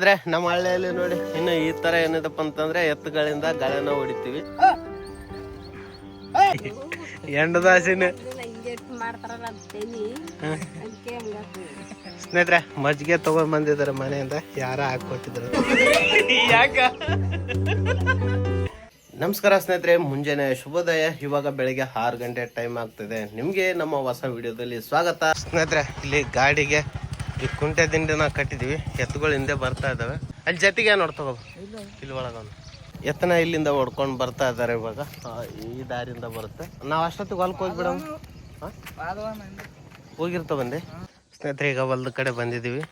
ಅಂದ್ರೆ ನಮ್ಮ ಹಳ್ಳಿಯಲ್ಲಿ ನೋಡಿ ಇನ್ನು ಈ ತರ ಏನಿದಪ್ಪ ಅಂತಂದ್ರೆ ಎತ್ತುಗಳಿಂದ ಗಳನ್ನ ಹೊಡಿತೀವಿ. ಎಂಡದಾಸಿನ ಹಿಂಗೆ ಮಾಡ್ತಾರಲ್ಲ ಅಂತ ತೆನಿ ಅದಕ್ಕೆ ಹಂಗಾಗ್ತದೆ ಸ್ನೇಹಿತರೆ ಮಜ್ಜಿಗೆ ತಗೊಂಡ್ ಬಂದಿದ್ದಾರೆ ಮನೆಯಿಂದ ಯಾರ ಹಾಕೊಟ್ಟಿದ್ರು ಯಾಕ? ನಮಸ್ಕಾರ ಸ್ನೇಹಿತರೆ ಮುಂಜಾನೆ ಶುಭೋದಯ. ಇವಾಗ ಬೆಳಿಗ್ಗೆ ಆರು ಗಂಟೆ ಟೈಮ್ ಆಗ್ತಿದೆ. ನಿಮ್ಗೆ ನಮ್ಮ ಹೊಸ ವಿಡಿಯೋದಲ್ಲಿ ಸ್ವಾಗತ. ಸ್ನೇಹಿತರೆ ಇಲ್ಲಿ ಗಾಡಿಗೆ ಈ ಕುಂಟೆ ದಿಂಡಿನ ಕಟ್ಟಿದೀವಿ. ಎತ್ತುಗಳು ಹಿಂದೆ ಬರ್ತಾ ಇದಾವೆ. ಅಲ್ಲಿ ಜೊತೆಗೆ ನೋಡಿ ಇಲ್ಲ ಒಳಗವನು ಎತ್ತನ ಇಲ್ಲಿಂದ ಹೊಡ್ಕೊಂಡು ಬರ್ತಾ ಇದ್ದಾರೆ ಇವಾಗ. ಈ ದಾರಿಯಿಂದ ಬರುತ್ತೆ. ನಾವು ಅಷ್ಟೊತ್ತಿಗೆ ಹೊಲಕ್ಕೆ ಹೋಗ್ಬಿಡೋಣ. ಹೋಗಿರ್ತ ಬಂದೆ. ಸ್ನೇಹಿತರೆ, ಈಗ ಹೊಲದ ಕಡೆ ಬಂದಿದ್ದೀವಿ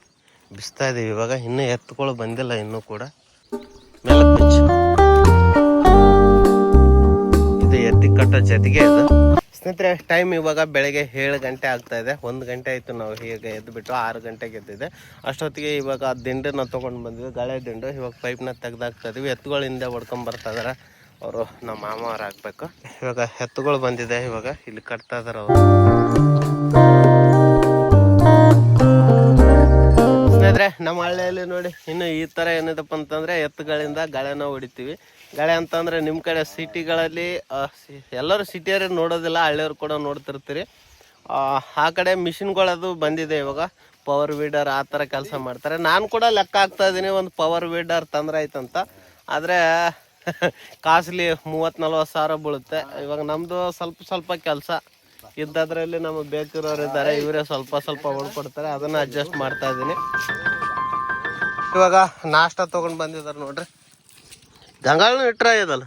ಬಿಸ್ತಾ ಇದೀವಿ ಇವಾಗ. ಇನ್ನೂ ಎತ್ತುಗಳು ಬಂದಿಲ್ಲ ಇನ್ನೂ ಕೂಡ. ಇದು ಎತ್ತಿ ಕಟ್ಟೋ ಜೊತೆಗೆ ಇದು. ಸ್ನೇಹಿತರೆ ಟೈಮ್ ಇವಾಗ ಬೆಳಗ್ಗೆ ಏಳು ಗಂಟೆ ಆಗ್ತಾ ಇದೆ. ಒಂದು ಗಂಟೆ ಆಯಿತು ನಾವು ಹೀಗೆ ಎದ್ದು ಬಿಟ್ಟು ಆರು ಗಂಟೆಗೆ ಎದ್ದಿದೆ ಅಷ್ಟೊತ್ತಿಗೆ ಇವಾಗ ಆ ದಿಂಡನ್ನ ತೊಗೊಂಡು ಬಂದ್ವಿ ಗಳೆ ದಿಂಡು. ಇವಾಗ ಪೈಪ್ನ ತೆಗ್ದಾಕ್ತಾ ಇದೀವಿ. ಎತ್ತುಗಳ ಹಿಂದೆ ಹೊಡ್ಕೊಂಡ್ ಬರ್ತಾ ಇದಾರೆ. ಅವರು ನಮ್ಮ ಮಾಮ ಅವ್ರು ಹಾಕ್ಬೇಕು ಇವಾಗ ಎತ್ತುಗಳು ಬಂದಿದೆ ಇವಾಗ. ಇಲ್ಲಿ ಕಟ್ತಾ ಇದಾರೆ ಅವರು. ಸ್ನೇಹಿತರೆ ನಮ್ಮ ಹಳ್ಳಿಯಲ್ಲಿ ನೋಡಿ ಇನ್ನು ಈ ತರ ಏನಿದಪ್ಪ ಅಂತಂದ್ರೆ ಎತ್ತುಗಳಿಂದ ಗಳೆನ ಹೊಡಿತೀವಿ. ಗಳೆ ಅಂತಂದ್ರೆ ನಿಮ್ ಕಡೆ ಸಿಟಿಗಳಲ್ಲಿ ಎಲ್ಲರೂ ಸಿಟಿಯವ್ರು ನೋಡೋದಿಲ್ಲ ಹಳ್ಳಿಯವ್ರು ಕೂಡ ನೋಡ್ತಿರ್ತೀರಿ. ಆ, ಕಡೆ ಮಿಷಿನ್ಗಳದು ಬಂದಿದೆ ಇವಾಗ. ಪವರ್ ವೀಡರ್ ಆ ಥರ ಕೆಲಸ ಮಾಡ್ತಾರೆ. ನಾನು ಕೂಡ ಲೆಕ್ಕ ಹಾಕ್ತಾ ಇದ್ದೀನಿ ಒಂದು ಪವರ್ ವೀಡರ್ ತಂದ್ರೆ ಆಯ್ತಂತ ಆದರೆ ಕಾಸ್ಟ್ಲಿ ಮೂವತ್ತು ನಲ್ವತ್ತು ಸಾವಿರ ಬೀಳುತ್ತೆ. ಇವಾಗ ನಮ್ಮದು ಸ್ವಲ್ಪ ಸ್ವಲ್ಪ ಕೆಲಸ. ಇದ್ದದ್ರಲ್ಲಿ ನಮಗೆ ಬೇಕಿರೋರು ಇದ್ದಾರೆ ಇವರೇ ಸ್ವಲ್ಪ ಸ್ವಲ್ಪ ಹೊಡ್ಕೊಡ್ತಾರೆ ಅದನ್ನ ಅಡ್ಜಸ್ಟ್ ಮಾಡ್ತಾ ಇದ್ದೀನಿ. ಇವಾಗ ನಾಷ್ಟ ತಗೊಂಡ್ ಬಂದಿದ್ದಾರೆ ನೋಡ್ರಿ. ಗಂಗಾಳನು ಇಟ್ರ ಇದಲ್ಲ?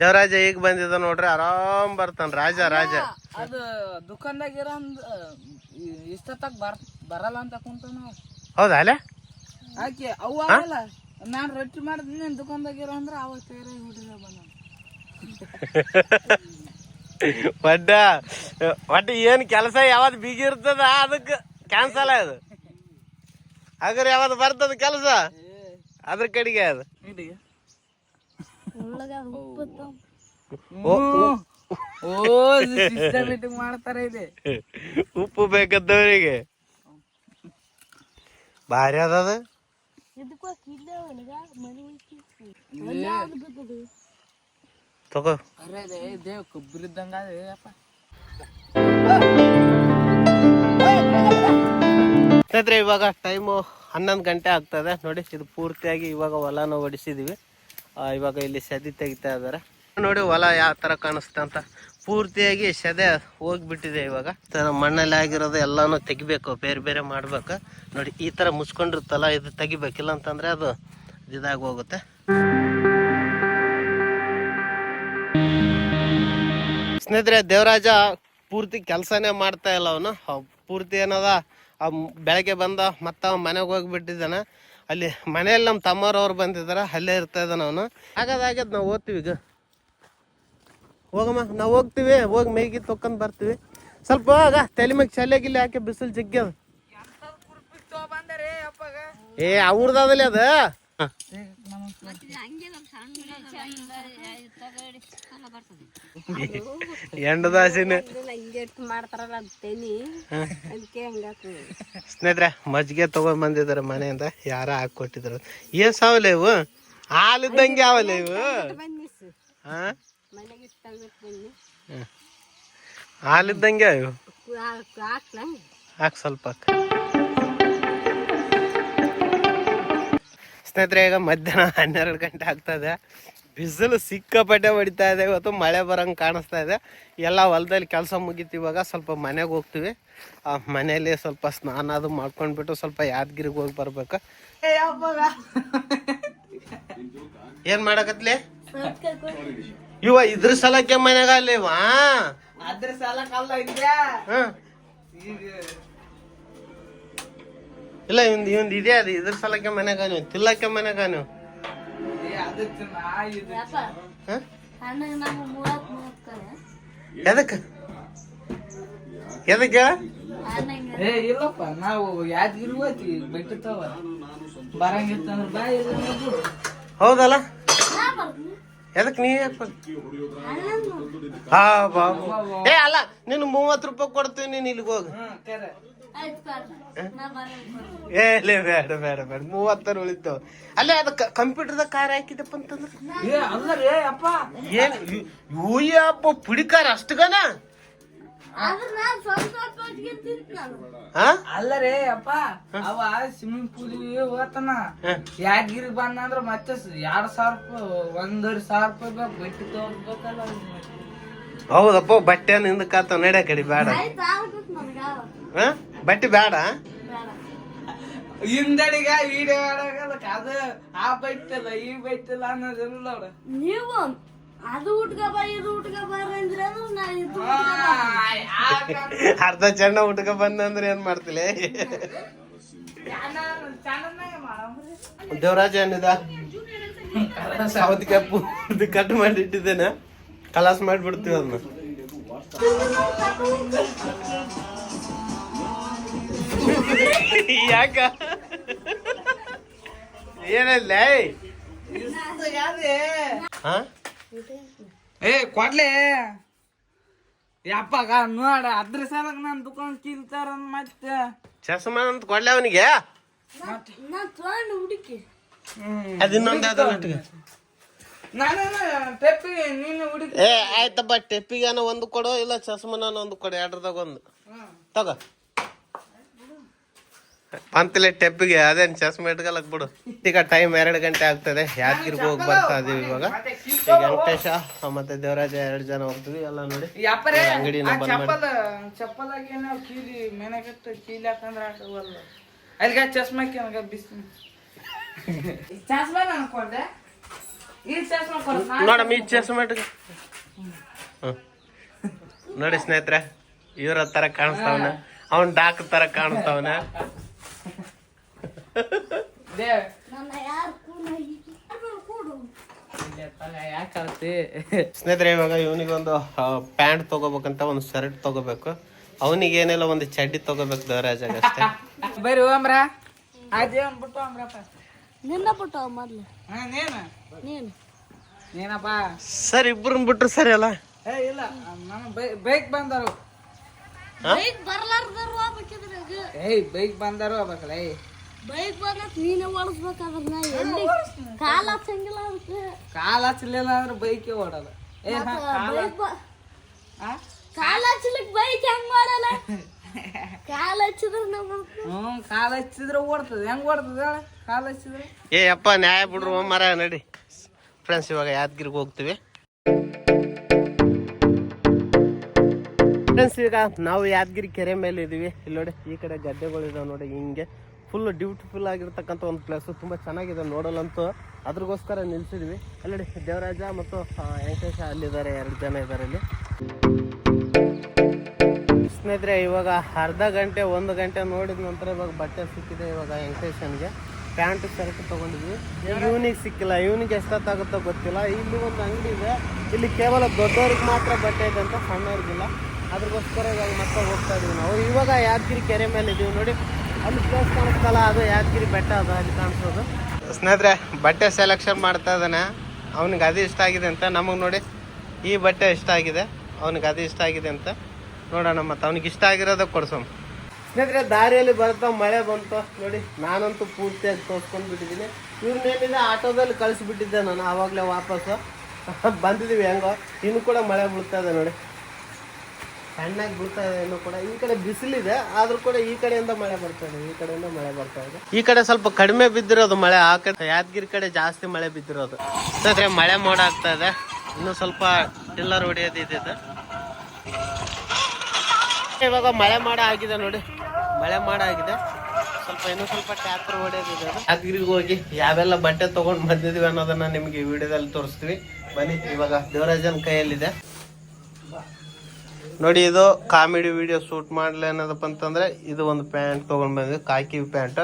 ದೇವರಾಜ ಈಗ ಬಂದಿದ್ದ ನೋಡ್ರಿ ಆರಾಮ್ ಬರ್ತಾನ ರಾಜ ರಾಜ. ಅದು ದುಕಾನ್ದಾಗ ಇರಂದ್ ಇಷ್ಟೊತ್ತಾಗ ಬರ್ ಬರಲ್ಲ ಅಂತ ಕುಂತ ನಾವು ಹೌದಾ ಅಲ್ಲೇ ಆಕೆ ಅವು ಆಗಲ್ಲ. ನಾನ್ ರೊಟ್ಟಿ ಮಾಡಿದ್ನಿ ದುಕಾನ್ದಾಗ ಇರೋ ಅಂದ್ರ ಅವತ್ತು ತಯಾರ ಹುಡುಗ ಬಂದ ಒಡ್ಡ ಒಟ್ಟು ಏನ್ ಕೆಲಸ ಯಾವತ್ ಬಿಗಿ ಇರ್ತದ ಅದಕ್ಕೆ ಕ್ಯಾನ್ಸಲ್ ಅದು. ಹಾಗಾದ್ರೆ ಯಾವತ್ತು ಬರ್ತದ ಕೆಲಸ? ಅದ್ರ ಕಡೆಗೆ ಅದು ಉಪ್ಪು ಬೇಕದ್ದವರಿಗೆ. ಭಾರಿ ಅದ ಇದಕ್ಕೂ ಇಲ್ಲ ಒಳಗ ಮನೆ ಒಳಗೆ ಅದು ಬಿದ್ದದು ತಗೋ. ಅರೆ ದೇವ್ ಕೊಬ್ಬರಿದ್ದಂಗ ಸ್ನೇಹಿತರೆ ಇವಾಗ ಟೈಮು ಹನ್ನೊಂದು ಗಂಟೆ ಆಗ್ತದೆ. ನೋಡಿ ಇದು ಪೂರ್ತಿಯಾಗಿ ಇವಾಗ ಹೊಲನ ಹೊಡಿಸಿದೀವಿ ಆ, ಇವಾಗ ಇಲ್ಲಿ ಸದಿ ತೆಗಿತಾ ಇದಾರೆ ನೋಡಿ ಹೊಲ ಯಾವ ತರ ಕಾಣಿಸ್ತ ಅಂತ. ಪೂರ್ತಿಯಾಗಿ ಸದೆ ಹೋಗ್ಬಿಟ್ಟಿದೆ ಇವಾಗ. ಮಣ್ಣಲ್ಲಿ ಆಗಿರೋದು ಎಲ್ಲಾನು ತೆಗಿಬೇಕು ಬೇರೆ ಬೇರೆ ಮಾಡ್ಬೇಕು. ನೋಡಿ ಈ ತರ ಮುಚ್ಕೊಂಡಿರ್ತಲ್ಲ ಇದು ತೆಗಿಬೇಕಿಲ್ಲ ಅಂತಂದ್ರೆ ಅದು ಇದಾಗಿ ಹೋಗುತ್ತೆ. ಸ್ನೇಹಿತರೆ ದೇವರಾಜ ಪೂರ್ತಿ ಕೆಲಸನೇ ಮಾಡ್ತಾ ಇಲ್ಲ ಅವನು. ಪೂರ್ತಿ ಏನದ ಆ ಬೆಳಗ್ಗೆ ಬಂದ ಮತ್ತೆ ಅವ ಮನೆಗೆ ಹೋಗಿಬಿಟ್ಟಿದ್ದಾನೆ ಅಲ್ಲಿ ಮನೆಯಲ್ಲಿ ನಮ್ಮ ತಮ್ಮರವ್ರು ಬಂದಿದ್ದಾರೆ ಅಲ್ಲೇ ಇರ್ತಾ ಇದ್ದಾನೆ ಅವನು. ಹಾಗಾದಾಗದ್ ನಾವು ಓದ್ತೀವಿ ಈಗ. ಹೋಗಮ್ಮ ನಾವು ಹೋಗ್ತೀವಿ ಹೋಗಿ ಮೇಗಿ ತೊಕೊಂಡ್ ಬರ್ತೀವಿ. ಸ್ವಲ್ಪ ಆಗ ತಲೆ ಮ್ಯಾಗ ಚಲೆ ಗಿಲ್ಲೆ ಹಾಕಿ ಬಿಸಿಲು ಜಗ್ಗ್ಯದ ಬಂದರೆ ಅಪ್ಪಗ? ಏ ಅವ್ರದಾದಲ್ಲಿ ಅದ. ಎಂಡದಾಸಿನ ಮಾಡ್ತಾರಲ್ಲ ಸ್ನೇಹಿತರೆ ಮಜ್ಜಿಗೆ ತಗೊಂಡ್ ಬಂದಿದಾರೆ ಮನೆಯಿಂದ. ಯಾರ ಹಾಕೊಟ್ಟಿದ್ರು ಏನ್ ಸಾವಲ್ಲ ಇವು? ಹಾಲಿದ್ದಂಗೆ ಯಾವಲ್ಲ ಇವು. ಹಾಲಿದ್ದಂಗೆ ಇವು? ಹಾಕ್ ಸ್ವಲ್ಪ ಸ್ನೇಹಿತರೆ ಈಗ ಮಧ್ಯಾಹ್ನ ಹನ್ನೆರಡು ಗಂಟೆ ಆಗ್ತದೆ. ಬಿಸಿಲು ಸಿಕ್ಕಾಪಟ್ಟೆ ಹೊಡಿತಾ ಇದೆ ಇವತ್ತು ಮಳೆ ಬರೋಂಗೆ ಕಾಣಿಸ್ತಾ ಇದೆ. ಎಲ್ಲ ಹೊಲದಲ್ಲಿ ಕೆಲಸ ಮುಗೀತು ಇವಾಗ ಸ್ವಲ್ಪ ಮನೆಗೆ ಹೋಗ್ತೀವಿ. ಆ ಮನೆಯಲ್ಲಿ ಸ್ವಲ್ಪ ಸ್ನಾನ ಅದು ಮಾಡ್ಕೊಂಡ್ಬಿಟ್ಟು ಸ್ವಲ್ಪ ಯಾದಗಿರಿಗೆ ಹೋಗಿ ಬರ್ಬೇಕು. ಏನ್ ಮಾಡಕತ್ಲಿ? ಇವ ಇದ್ರ ಸಲಕ್ಕೆ ಮನೆಗಲ್ಲಿವಾ ಅದ್ರ ಸಲಕ್ಕೆ ಕಲ್ಲ ಇದ್ಯಾ? ಹ್ಮ್ ಈಗ ಇಲ್ಲ ಇವಂದ್ ಇವಂದ್ ಇದೆ ಅದು. ಇದ್ರ ಸಲಕ್ಕೆ ಮನ್ಯಾಗ ನೀವು ತಿಲ್ಲಕ್ಕೆ ಮನ್ಯಾಗ ನೀವು ಎದಕ್ಕ ಎದಕ್ಕೆ? ಏ ಇಲ್ಲಪ್ಪ ನಾವು ಯಾದಗಿರಿ ಹೋಗ್ತೀವಿ ಬಿಟ್ಟಿರ್ತಾವ ಬರಂಗಿತ್ತಂದ್ರ ಬಾ. ಹೌದಲ್ಲ? ಎದಕ್ ನೀ ಹಾ ಬಾ. ಏ ಅಲ್ಲ ನೀನು ಮೂವತ್ತು ರೂಪಾಯಿ ಕೊಡ್ತೀವಿ ನೀನು ಇಲ್ಲಿಗೆ ಹೋಗು. ಕರೆ ಏ ಲೇ ಬೇಡ ಬೇಡ ಬೇಡ. ಮೂವತ್ತರ ಉಳಿತು. ಅಲ್ಲೇ ಅದ ಕಂಪ್ಯೂಟರ್ದಾಗ ಕಾರ್ ಹಾಕಿದಪ್ಪ ಅಂತಂದ್ರೆ? ಏ ಅಲ್ಲರಿ ಅಪ್ಪ. ಪುಡಿ ಅಪ್ಪ ಪುಡಿಕಾರ ಅಷ್ಟಗನ ಅಲ್ಲರೇ ಅಪ್ಪ ಅವ ಸ್ವಿಮ್ಮಿಂಗ್ ಪೂಲ್ ಹೋತನ ಯಾದಗಿರಿ ಬಂದ ಅಂದ್ರ ಮತ್ತೆ ಎರಡ್ ಸಾವಿರ ರೂಪಾಯಿ ಒಂದೂವರೆ ಸಾವಿರ ರೂಪಾಯಿ ಬೇಕು ಬಟ್ಟೆ ತಗೋಬೇಕಲ್ಲ ಹೌದಪ್ಪ ಬಟ್ಟೆ ಹಿಂದಕ್ಕಾತ ನಡೆ ಕಡಿ ಬೇಡ. ಬಟ್ಟೆ ಬೇಡ ಹಿಂದಡಿಗ ವಿಡಿಯೋ ಆಡೋಗಲ್ಲ ಅದು ಆ ಬೈತಲ್ಲ ಈ ಬೈತಲ್ಲ ಅನ್ನೋದಿಲ್ಲ ನೋಡು. ನೀವು ಅದು ಉಟ್ಕ ಬಾ ಇದು ಉಟ್ಕ ಬಾರ ಅಂದ್ರೆ ಅರ್ಧ ಚೆನ್ನ ಊಟಕ ಬಂದಂದ್ರೆ ಏನ್ ಮಾಡ್ತಿಲ್ಲ. ದೇವರಾಜ ಏನಿದ? ಸೌತ್ ಕಪ್ಪು ಇದು ಕಟ್ ಮಾಡಿ ಇಟ್ಟಿದ್ದೇನೆ ಕಲಾಸ್ ಮಾಡಿಬಿಡ್ತೀವಿ ಅದನ್ನ. ಯಾಕ? ಏನಲ್ಲ? ಏ ಕೊಡ್ಲೆ? ಯಪ್ಪಾಗ ನೋಡ ಅದ್ರ ಸಲಕ್ ನನ್ ದುಕಾನ್ ಕೀಲ್ತಾರ ಮತ್ತೆ. ಚಸ್ಮಾ ಅಂತ ಕೊಡ್ಲೆ ಅವನಿಗೆ? ಅದಿನ್ನೊಂದು ನೀನು ಹುಡುಕಿ. ಏ ಆಯ್ತಪ್ಪ ಟೆಪ್ಪಿಗಾನ ಒಂದು ಕೊಡು ಇಲ್ಲ ಚಸ್ಮನ ಒಂದು ಕೊಡು ಎರಡ್ರದಾಗ ಒಂದು. ತಗೋ. ಪಂತಲೆ ಟೆಪ್ಪಿಗೆ ಅದೇನ್ ಚಸ್ಮ ಇಟ್ಕೊಳಕ್ ಬಿಡು. ಈಗ ಟೈಮ್ ಎರಡು ಗಂಟೆ ಆಗ್ತದೆ. ಯಾದಗಿರಿಗೆ ಹೋಗಿ ಬರ್ತಾ ಇದೀವಿ ಇವಾಗ. ಈಗ ವೆಂಕಟೇಶ ಮತ್ತೆ ದೇವರಾಜ ಎರಡು ಜನ ಹೋಗ್ತೀವಿ. ಎಲ್ಲ ನೋಡಿ. ಅಂಗಡಿ ಅಂಗಡಿನ ನೋಡಮ್ಮ ಈ ಚಸ್ಮ ಇಟ್ಕ. ಹ್ಮ್. ನೋಡಿ ಸ್ನೇಹಿತರೆ ಇವ್ರ ತರ ಕಾಣಿಸ್ತಾವನ. ಅವನ್ ಡಾಕ್ ತರ ಕಾಣಿಸ್ತಾವನ ದೇ ನನ್ನ ಯಾರು ಕೂಡ ಕೂಡು ಯಾಕಂತಿ ಸ್ನೇಹಿತರೆ ಇವಾಗ ಇವನಿಗೊಂದು ಪ್ಯಾಂಟ್ ತಗೋಬೇಕಂತ ಒಂದು ಶರ್ಟ್ ತಗೋಬೇಕು. ಅವನಿಗೆ ಏನೆಲ್ಲ ಒಂದು ಚಡ್ಡಿ ತಗೋಬೇಕು ದೇವರಾಜಾಗ ಅಷ್ಟೇ. ಬರ್ರಿ ಹೋಮ್ರ ಅದೇ ಅಂದ್ಬಿಟ್ಟು ಅಂಬ್ರಪ್ಪ ನಿನ್ನ ಬಿಟ್ಟು ಮೊದ್ಲು. ಹಾ ನೀನ? ನೀನು. ನೀನಪ್ಪ? ಸರ್ ಬಿಟ್ರು ಸರಿ ಅಲ್ಲ? ಏ ಇಲ್ಲ. ನಾನು ಬೈಕ್ ಬಂದರು. ಬೈಕ್ ಬರ್ಲಾರ್ದಾರು ಏಯ್ ಬೈಕ್ ಬಂದರು ಹೋಗ್ಬೇಕಲ್ಲ ಏಯ್. ಬೈಕ್ ಬಂದತ್ ನೀನೇ ಓಡಿಸ್ಬೇಕಾದ್ರೆ ನಾ ಎಲ್ಲಿ ಕಾಲ ಹಚ್ಚಂಗಿಲ್ಲ ಅದಕ್ಕೆ. ಕಾಲ್ ಹಚ್ಚಲಿಲ್ಲ ಅಂದ್ರೆ ಬೈಕೇ ಓಡಲ್ಲ. ಏ ಹಾ, ಕಾಲ್ ಬೈಕ್ ಬ ಆ? ಕಾಲ ಹಚ್ಚಲಿಕ್ ಬೈಕ್ ಹೆಂಗ್ ಮಾಡಲ್ಲ ಕಾಲ ಹಚ್ಚಿದ್ರೆ. ಹ್ಮ್ ಕಾಲ್ ಹಚ್ಚಿದ್ರೆ ಓಡ್ತದೆ. ಹೆಂಗ್ ಓಡ್ತದೆ ಹೇಳ? ಕಾಲ್ ಹಚ್ಚಿದ್ರೆ? ಏ ಅಪ್ಪ ನ್ಯಾಯ ಬಿಡ್ರು ಮರ ನಡಿ. ಫ್ರೆಂಡ್ಸ್ ಇವಾಗ ಯಾದಗಿರಿಗೆ ಹೋಗ್ತೀವಿ. ಫ್ರೆಂಡ್ಸ್ ಈಗ ನಾವು ಯಾದಗಿರಿ ಕೆರೆ ಮೇಲೆ ಇದೀವಿ ಇಲ್ಲಿ ನೋಡಿ ಈ ಕಡೆ ಗದ್ದೆಗಳು ಇದಾವೆ ನೋಡಿ ಹಿಂಗೆ. ಫುಲ್ ಡ್ಯೂಟಿಫುಲ್ ಆಗಿರ್ತಕ್ಕಂಥ ಒಂದು ಪ್ಲೇಸ್ ತುಂಬ ಚೆನ್ನಾಗಿದೆ ನೋಡಲ್ಲಂತೂ ಅದ್ರಗೋಸ್ಕರ ನಿಲ್ಸಿದ್ವಿ. ಅಲ್ಲಿ ದೇವರಾಜ ಮತ್ತು ವೆಂಕಟೇಶ ಅಲ್ಲಿದ್ದಾರೆ ಎರಡು ಜನ ಇದ್ದಾರೆ ಇಲ್ಲಿ. ಸ್ನೇಹಿತರೆ ಇವಾಗ ಅರ್ಧ ಗಂಟೆ ಒಂದು ಗಂಟೆ ನೋಡಿದ ನಂತರ ಇವಾಗ ಬಟ್ಟೆ ಸಿಕ್ಕಿದೆ ಇವಾಗ ವೆಂಕಟೇಶನ್ಗೆ. Pant shirt ತೊಗೊಂಡಿದ್ವಿ. ಇವನಿಗೆ ಸಿಕ್ಕಿಲ್ಲ. ಇವನಿಗೆ ಎಷ್ಟೊತ್ತಾಗುತ್ತೋ ಗೊತ್ತಿಲ್ಲ. ಇಲ್ಲಿ ಒಂದು ಅಂಗಡಿ ಇದೆ. ಇಲ್ಲಿ ಕೇವಲ ದೊಡ್ಡವ್ರಿಗೆ ಮಾತ್ರ ಬಟ್ಟೆ ಇದೆ ಅಂತ ಸಣ್ಣವ್ರಿಗಿಲ್ಲ. ಅದ್ರಗೋಸ್ಕರ ಇವಾಗ ಮತ್ತೆ ಹೋಗ್ತಾ ಇದೀವಿ ನಾವು. ಇವಾಗ ಯಾದಗಿರಿ ಕೆರೆ ಮೇಲೆ ಇದೀವಿ ನೋಡಿ ಅಲ್ಲಿ ಪ್ಲೇಸ್ ಕಾಣಿಸ್ತಲ್ಲ ಅದು ಯಾದಗಿರಿ ಬೆಟ್ಟ ಅದು ಅಲ್ಲಿ ಕಾಣಿಸೋದು. ಸ್ನೇಹಿತರೆ ಬಟ್ಟೆ ಸೆಲೆಕ್ಷನ್ ಮಾಡ್ತಾ ಇದ್ದಾನೆ. ಅವ್ನಿಗೆ ಅದು ಇಷ್ಟ ಆಗಿದೆ ಅಂತ ನಮಗೆ ನೋಡಿ. ಈ ಬಟ್ಟೆ ಇಷ್ಟ ಆಗಿದೆ. ಅವ್ನಿಗೆ ಅದು ಇಷ್ಟ ಆಗಿದೆ ಅಂತ ನೋಡೋಣ ಮತ್ತೆ ಅವ್ನಿಗೆ ಇಷ್ಟ ಆಗಿರೋದ ಕೊಡ್ಸೋಣ ಸ್ನೇಹಿತರೆ ದಾರಿಯಲ್ಲಿ ಬರ್ತಾ ಮಳೆ ಬಂತು ನೋಡಿ ನಾನಂತೂ ಪೂರ್ತಿಯಾಗಿ ತೋರ್ಸ್ಕೊಂಡು ಬಿಟ್ಟಿದ್ದೀನಿ. ಇವ್ರನ್ನೇನಿದೆ ಆಟೋದಲ್ಲಿ ಕಳಿಸ್ಬಿಟ್ಟಿದ್ದೆ ನಾನು ಆವಾಗಲೇ ವಾಪಸ್ಸು. ಬಂದಿದ್ದೀವಿ ಹೆಂಗೋ ಇನ್ನು ಕೂಡ ಮಳೆ ಬೀಳ್ತಾ ಇದೆ ನೋಡಿ. ಸಣ್ಣಾಗಿ ಬೀಳ್ತಾ ಇದೆ ಕೂಡ ಈ ಕಡೆ ಬಿಸಿಲಿದೆ, ಆದ್ರೂ ಕೂಡ ಈ ಕಡೆಯಿಂದ ಮಳೆ ಬರ್ತಾ ಇದೆ, ಈ ಕಡೆಯಿಂದ ಮಳೆ ಬರ್ತಾ ಇದೆ. ಈ ಕಡೆ ಸ್ವಲ್ಪ ಕಡಿಮೆ ಬಿದ್ದಿರೋದು ಮಳೆ, ಆ ಕಡೆ ಯಾದಗಿರಿ ಕಡೆ ಜಾಸ್ತಿ ಮಳೆ ಬಿದ್ದಿರೋದು. ಸ್ನೇಹಿತರೆ, ಮಳೆ ಮೋಡ ಆಗ್ತಾ ಇದೆ. ಇನ್ನು ಸ್ವಲ್ಪ ಟಿಲ್ಲರ್ ಹೊಡೆಯೋದಿದೆ ಇದ್ದಿದೆ ಇವಾಗ ಮಳೆ ಮಾಡ ಆಗಿದೆ ನೋಡಿ. ಮಳೆ ಮಾಡ ಆಗಿದೆ. ಸ್ವಲ್ಪ ಇನ್ನೂ ಸ್ವಲ್ಪ ಟ್ಯಾಕ್ಟರ್ ಹೊಡೆಯೋದಿದೆ ಯಾದಗಿರಿಗೆ ಹೋಗಿ ಯಾವೆಲ್ಲ ಬಟ್ಟೆ ತಗೊಂಡ್ ಬಂದಿದ್ದೀವಿ ಅನ್ನೋದನ್ನ ನಿಮ್ಗೆ ವಿಡಿಯೋದಲ್ಲಿ ತೋರಿಸ್ತೀವಿ. ಬನ್ನಿ, ಇವಾಗ ದೇವರಾಜನ್ ಕೈಯಲ್ಲಿದೆ. ನೋಡಿ, ಇದು ಕಾಮಿಡಿ ವಿಡಿಯೋ ಶೂಟ್ ಮಾಡ್ಲಿ ಅನ್ನೋದಪ್ಪ ಅಂತಂದ್ರೆ, ಇದು ಒಂದು ಪ್ಯಾಂಟ್ ತಗೊಂಡ್ ಬಂದ್ವಿ ಕಾಕಿ ಪ್ಯಾಂಟ್.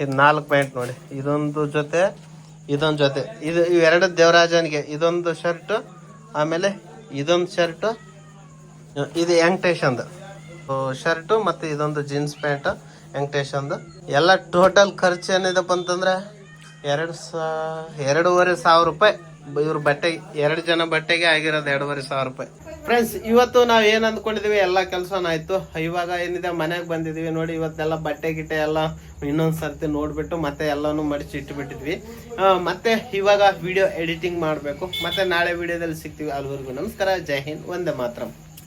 ಇದು ನಾಲ್ಕು ಪ್ಯಾಂಟ್ ನೋಡಿ. ಇದೊಂದು ಜೊತೆ ಇದೊಂದು ಜೊತೆ. ಇದು ಇವೆರಡು ದೇವರಾಜನಿಗೆ. ಇದೊಂದು ಶರ್ಟ್, ಆಮೇಲೆ ಇದೊಂದು ಶರ್ಟ್, ಇದು ವೆಂಕಟೇಶಂದು. ಶರ್ಟು ಮತ್ತು ಇದೊಂದು ಜೀನ್ಸ್ ಪ್ಯಾಂಟ್, ವೆಂಕಟೇಶಂದು. ಎಲ್ಲ ಟೋಟಲ್ ಖರ್ಚು ಏನಿದಪ್ಪ ಅಂತಂದ್ರೆ, ಎರಡು ಸಾ, ಎರಡೂವರೆ ಸಾವಿರ ರೂಪಾಯಿ. ಇವ್ರ ಬಟ್ಟೆ, ಎರಡು ಜನ ಬಟ್ಟೆಗೆ ಆಗಿರೋದು ಎರಡೂವರೆ ಸಾವಿರ ರೂಪಾಯಿ. ಫ್ರೆಂಡ್ಸ್ ಇವತ್ತು ನಾವು ಏನ್ ಅಂದ್ಕೊಂಡಿದೀವಿ? ಎಲ್ಲಾ ಕೆಲಸನ ಆಯ್ತು. ಇವಾಗ ಏನಿದೆ? ಮನೆಗೆ ಬಂದಿದೀವಿ ನೋಡಿ ಇವತ್ತೆಲ್ಲ ಬಟ್ಟೆ ಗಿಟ್ಟೆ ಎಲ್ಲ ಇನ್ನೊಂದು ಸರ್ತಿ ನೋಡ್ಬಿಟ್ಟು ಮತ್ತೆ ಎಲ್ಲಾನು ಮಡಿಸಿ ಇಟ್ಟುಬಿಟ್ಟಿದ್ವಿ ಆ, ಮತ್ತೆ ಇವಾಗ ವಿಡಿಯೋ ಎಡಿಟಿಂಗ್ ಮಾಡ್ಬೇಕು. ಮತ್ತೆ ನಾಳೆ ವಿಡಿಯೋದಲ್ಲಿ ಸಿಗ್ತೀವಿ. ಅಲ್ಲಿವರೆಗೂ ನಮಸ್ಕಾರ. ಜೈ ಹಿಂದ್. ಒಂದೇ ಮಾತ್ರ.